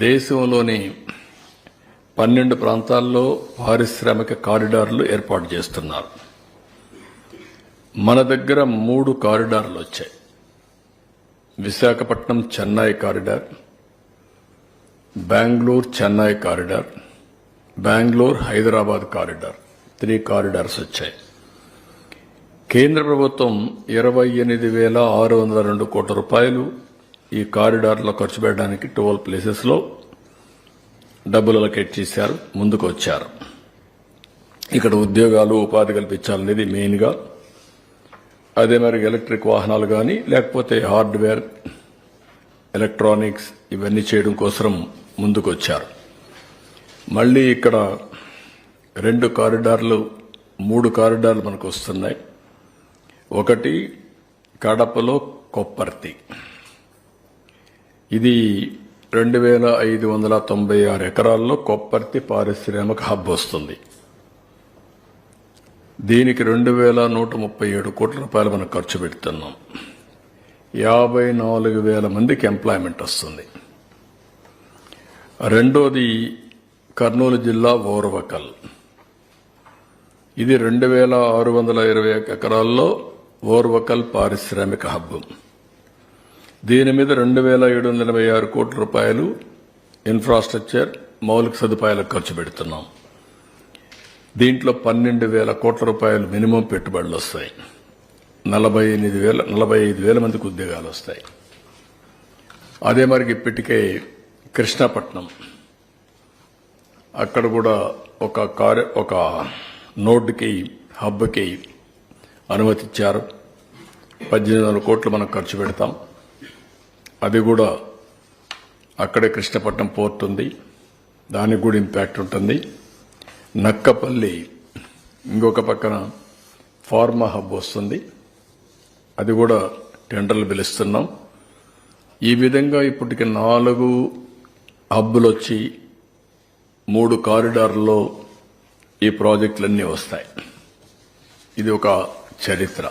దేశంలోని పన్నెండు ప్రాంతాల్లో పారిశ్రామిక కారిడార్లు ఏర్పాటు చేస్తున్నారు. మన దగ్గర మూడు కారిడార్లు వచ్చాయి. Visakhapatnam Chennai corridor Bengaluru Chennai corridor Bengaluru Hyderabad corridor three corridors వచ్చాయి. కేంద్ర ప్రభుత్వం ఇరవై ఎనిమిది వేల ఆరు వందల రెండు కోట్ల రూపాయలు ఈ కారిడార్లో ఖర్చు పెట్టడానికి ట్వెల్వ్ ప్లేసెస్లో డబ్బులు అలకేట్ చేశారు ముందుకు వచ్చారు. ఇక్కడ ఉద్యోగాలు ఉపాధి కల్పించాలనేది మెయిన్గా అదే మరి ఎలక్ట్రిక్ వాహనాలు కానీ లేకపోతే హార్డ్వేర్ ఎలక్ట్రానిక్స్ ఇవన్నీ చేయడం కోసం ముందుకు వచ్చారు. మళ్ళీ ఇక్కడ రెండు కారిడార్లు మూడు కారిడార్లు మనకు వస్తున్నాయి. ఒకటి కడపలో కొప్పర్తి. ఇది రెండు వేల ఐదు వందల తొంభై ఆరు ఎకరాల్లో కొప్పర్తి పారిశ్రామిక హబ్ వస్తుంది. దీనికి రెండు వేల నూట ముప్పై ఏడు కోట్ల రూపాయలు మనం ఖర్చు పెడుతున్నాం. యాభై నాలుగు వేల మందికి ఎంప్లాయ్మెంట్ వస్తుంది. రెండోది కర్నూలు జిల్లా ఓర్వకల్. ఇది రెండు వేల ఆరు వందల ఇరవై ఎకరాల్లో ఓర్వకల్ పారిశ్రామిక హబ్బు దీని మీద రెండు వేల ఏడు వందల ఎనభై ఆరు కోట్ల రూపాయలు ఇన్ఫ్రాస్ట్రక్చర్ మౌలిక సదుపాయాలకు ఖర్చు పెడుతున్నాం. దీంట్లో పన్నెండు వేల కోట్ల రూపాయలు మినిమం పెట్టుబడులు వస్తాయి. నలభై ఎనిమిది వేల నలభై ఐదు వేల మందికి ఉద్యోగాలు వస్తాయి. అదే మరికి ఇప్పటికే కృష్ణాపట్నం. అక్కడ కూడా ఒక కార్య ఒక నోడ్కి హబ్కి అనుమతి ఇచ్చారు పద్దెనిమిది వందల కోట్లు మనం ఖర్చు పెడతాం. అది కూడా అక్కడే కృష్ణపట్నం పోర్ట్ ఉంది. దానికి కూడా ఇంపాక్ట్ ఉంటుంది. నక్కపల్లి ఇంకొక పక్కన ఫార్మా హబ్ వస్తుంది. అది కూడా టెండర్లు పిలుస్తున్నాం. ఈ విధంగా ఇప్పటికి నాలుగు హబ్బులు వచ్చి మూడు కారిడార్లో ఈ ప్రాజెక్టులన్నీ వస్తాయి. ఇది ఒక చరిత్ర.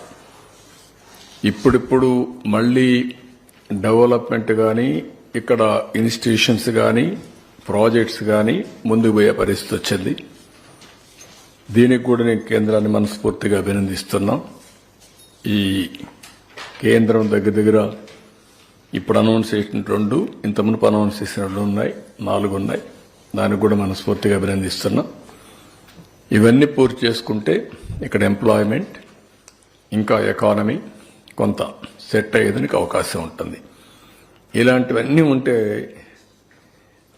ఇప్పుడిప్పుడు మళ్ళీ డెవలప్మెంట్ కానీ ఇక్కడ ఇన్స్టిట్యూషన్స్ కానీ ప్రాజెక్ట్స్ కానీ ముందుకు పోయే పరిస్థితి వచ్చింది. దీనికి కూడా నేను కేంద్రాన్ని మనస్ఫూర్తిగా అభినందిస్తున్నాం. ఈ కేంద్రం దగ్గర దగ్గర ఇప్పుడు అనౌన్స్ చేసిన రెండు ఇంత మునుపు అనౌన్స్ చేసిన రెండు ఉన్నాయి నాలుగు ఉన్నాయి. దానికి కూడా మనస్ఫూర్తిగా అభినందిస్తున్నాం. ఇవన్నీ పూర్తి చేసుకుంటే ఇక్కడ ఎంప్లాయ్మెంట్ ఇంకా ఎకానమీ కొంత సెట్ అయ్యేదానికి అవకాశం ఉంటుంది. ఇలాంటివన్నీ ఉంటే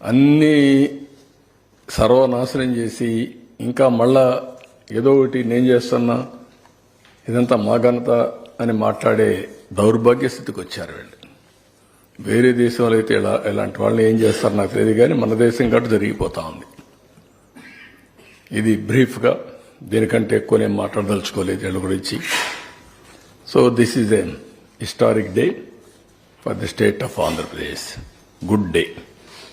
అన్నీ సర్వనాశనం చేసి ఇంకా మళ్ళా ఏదో ఒకటి నేను చేస్తున్నా ఇదంతా మా ఘనత అని మాట్లాడే దౌర్భాగ్య స్థితికి వచ్చారు వీళ్ళు. వేరే దేశంలో అయితే ఇలా ఇలాంటి వాళ్ళు ఏం చేస్తారు నాకు తెలియదు కానీ మన దేశం గట్టు జరిగిపోతా ఉంది. ఇది బ్రీఫ్గా దీనికంటే ఎక్కువ నేను మాట్లాడదలుచుకోలేదు వీళ్ళ గురించి. So this is a historic day for the state of Andhra Pradesh. Good day,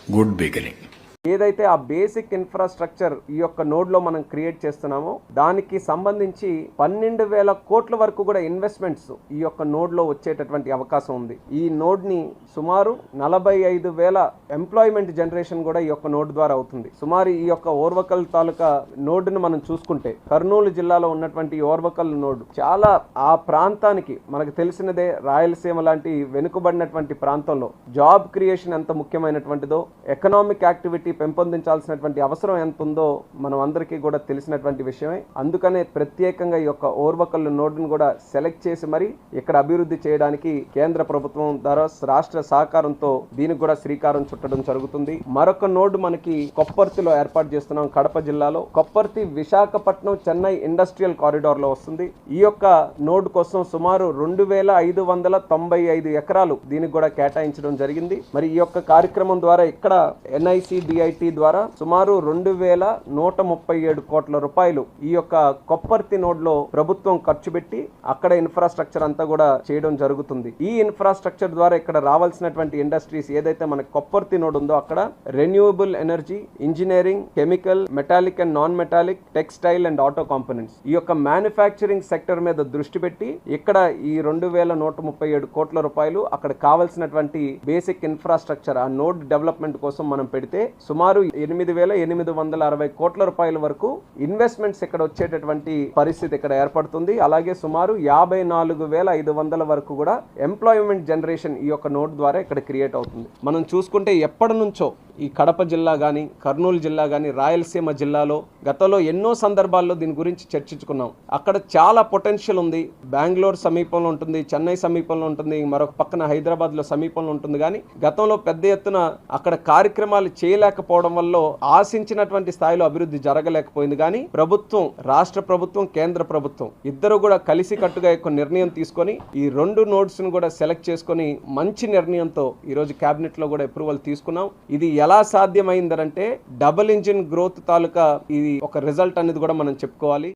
good beginning. ఏదైతే ఆ బేసిక్ ఇన్ఫ్రాస్ట్రక్చర్ ఈ యొక్క నోడ్లో మనం క్రియేట్ చేస్తున్నామో దానికి సంబంధించి పన్నెండు వేల కోట్ల వరకు కూడా ఇన్వెస్ట్మెంట్స్ ఈ యొక్క నోడ్లో వచ్చేటటువంటి అవకాశం ఉంది. ఈ నోడ్ని సుమారు నలభై ఐదు వేల ఎంప్లాయ్మెంట్ జనరేషన్ కూడా ఈ యొక్క నోడ్ ద్వారా అవుతుంది. సుమారు ఈ యొక్క ఓర్వకల్ తాలూకా నోడ్ను మనం చూసుకుంటే కర్నూలు జిల్లాలో ఉన్నటువంటి ఓర్వకల్ నోడ్ చాలా ఆ ప్రాంతానికి మనకు తెలిసినదే రాయలసీమ లాంటి వెనుకబడినటువంటి ప్రాంతంలో జాబ్ క్రియేషన్ ఎంత ముఖ్యమైనటువంటిదో ఎకనామిక్ యాక్టివిటీ పెంపొందించాల్సినటువంటి అవసరం ఎంత ఉందో మనం అందరికీ కూడా తెలిసినటువంటి విషయమే. అందుకనే ప్రత్యేకంగా ఈ యొక్క ఓర్వకల్లు నోడ్ను కూడా సెలెక్ట్ చేసి మరి ఇక్కడ అభివృద్ధి చేయడానికి కేంద్ర ప్రభుత్వం ద్వారా రాష్ట్ర సహకారంతో దీనికి కూడా శ్రీకారం చుట్టడం జరుగుతుంది. మరొక నోడ్ మనకి కొప్పర్తిలో ఏర్పాటు చేస్తున్నాం కడప జిల్లాలో. కొప్పర్తి విశాఖపట్నం చెన్నై ఇండస్ట్రియల్ కారిడార్లో వస్తుంది. ఈ యొక్క నోడ్ కోసం సుమారు రెండు వేల ఐదు వందల తొంభై ఐదు ఎకరాలు దీనికి కూడా కేటాయించడం జరిగింది. మరి ఈ యొక్క కార్యక్రమం ద్వారా ఇక్కడ ఎన్ఐసి ఐఐటి ద్వారా సుమారు రెండు వేల నూట ముప్పై ఏడు కోట్ల రూపాయలు ఈ యొక్క కొప్పర్తి నోడ్లో ప్రభుత్వం ఖర్చు పెట్టి అక్కడ ఇన్ఫ్రాస్ట్రక్చర్ అంతా కూడా చేయడం జరుగుతుంది. ఈ ఇన్ఫ్రాస్ట్రక్చర్ ద్వారా ఇక్కడ రావాల్సినటువంటి ఇండస్ట్రీస్ ఏదైతే మన కొప్పర్తి నోడ్ ఉందో అక్కడ renewable energy engineering chemical metallic and non metallic textile and auto components ఈ యొక్క మ్యానుఫ్యాక్చరింగ్ సెక్టర్ మీద దృష్టి పెట్టి ఇక్కడ ఈ రెండు వేల నూట ముప్పై ఏడు కోట్ల రూపాయలు అక్కడ కావాల్సినటువంటి బేసిక్ ఇన్ఫ్రాస్ట్రక్చర్ ఆ నోడ్ డెవలప్మెంట్ కోసం మనం పెడితే సుమారు ఎనిమిది వేల ఎనిమిది వందల అరవై కోట్ల రూపాయల వరకు ఇన్వెస్ట్మెంట్స్ ఇక్కడ వచ్చేటటువంటి పరిస్థితి ఇక్కడ ఏర్పడుతుంది. అలాగే సుమారు యాభై నాలుగు వేల ఐదు వందల వరకు కూడా ఎంప్లాయ్మెంట్ జనరేషన్ ఈ యొక్క నోట్ ద్వారా ఇక్కడ క్రియేట్ అవుతుంది. మనం చూసుకుంటే ఎప్పటి నుంచో ఈ కడప జిల్లా కానీ కర్నూలు జిల్లా కానీ రాయలసీమ జిల్లాలో గతంలో ఎన్నో సందర్భాల్లో దీని గురించి చర్చించుకున్నాం. అక్కడ చాలా పొటెన్షియల్ ఉంది. బెంగళూరు సమీపంలో ఉంటుంది చెన్నై సమీపంలో ఉంటుంది మరొక పక్కన హైదరాబాద్లో సమీపంలో ఉంటుంది. కానీ గతంలో పెద్ద ఎత్తున అక్కడ కార్యక్రమాలు చేయలేకపోవడం వల్ల ఆశించినటువంటి స్థాయిలో అభివృద్ధి జరగలేకపోయింది. కానీ ప్రభుత్వం రాష్ట్ర ప్రభుత్వం కేంద్ర ప్రభుత్వం ఇద్దరు కూడా కలిసి కట్టుగా ఒక నిర్ణయం తీసుకొని ఈ రెండు నోట్స్ను కూడా సెలెక్ట్ చేసుకొని మంచి నిర్ణయంతో ఈ రోజు కూడా అప్రూవల్ తీసుకున్నాం. ఇది ఎలా ఎలా సాధ్యమైందంటే డబుల్ ఇంజిన్ గ్రోత్ తాలూకా ఇది ఒక రిజల్ట్ అనేది కూడా మనం చెప్పుకోవాలి.